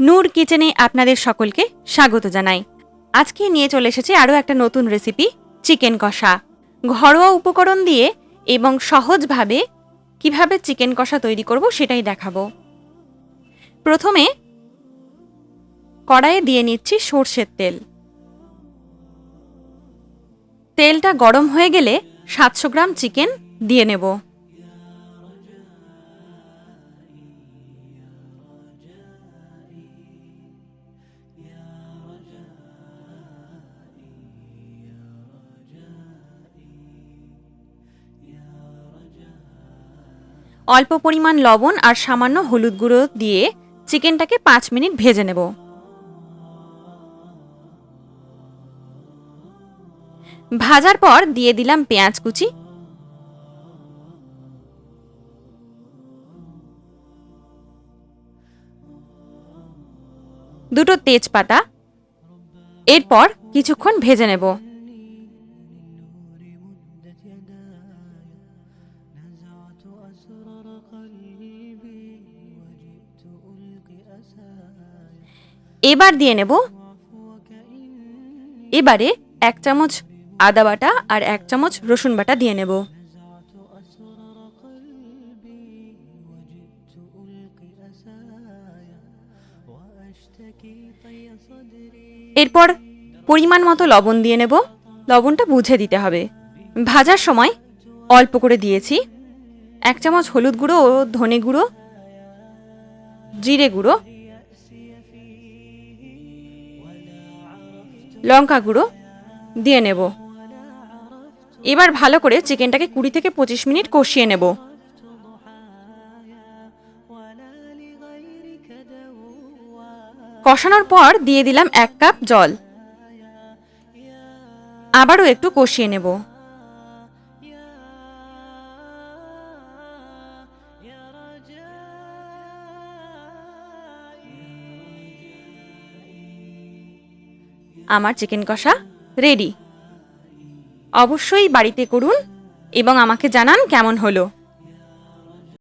নূর কিচেনে আপনাদের সকলকে স্বাগত জানাই। আজকে নিয়ে চলে এসেছি আরও একটা নতুন রেসিপি চিকেন কষা। ঘরোয়া উপকরণ দিয়ে এবং সহজভাবে কীভাবে চিকেন কষা তৈরি করব সেটাই দেখাবো। প্রথমে কড়াইয়ে দিয়ে নিচ্ছি সর্ষের তেল। তেলটা গরম হয়ে গেলে সাতশো গ্রাম চিকেন দিয়ে নেব। অল্প পরিমাণ লবণ আর সামান্য হলুদ গুঁড়ো দিয়ে চিকেনটাকে পাঁচ মিনিট ভেজে নেব। ভাজার পর দিয়ে দিলাম পেঁয়াজ কুচি। দুটো তেজপাতা। এরপর কিছুক্ষণ ভেজে নেব। এবার দিয়ে নেব। এবারে এক চামচ আদা বাটা আর এক চামচ রসুন বাটা দিয়ে নেব। এরপর পরিমাণ মতো লবণ দিয়ে নেব। লবণটা বুঝে দিতে হবে। ভাজার সময় অল্প করে দিয়েছি। এক চামচ হলুদ গুঁড়ো ও ধনে গুঁড়ো, জিরে গুঁড়ো, লঙ্কা গুঁড়ো দিয়ে নেব। এবার ভালো করে চিকেনটাকে কুড়ি থেকে পঁচিশ মিনিট কষিয়ে নেব। কষানোর পর দিয়ে দিলাম এক কাপ জল। আবারও একটু কষিয়ে নেব। আমার চিকেন কষা রেডি। অবশ্যই বাড়িতে করুন এবং আমাকে জানান কেমন হলো।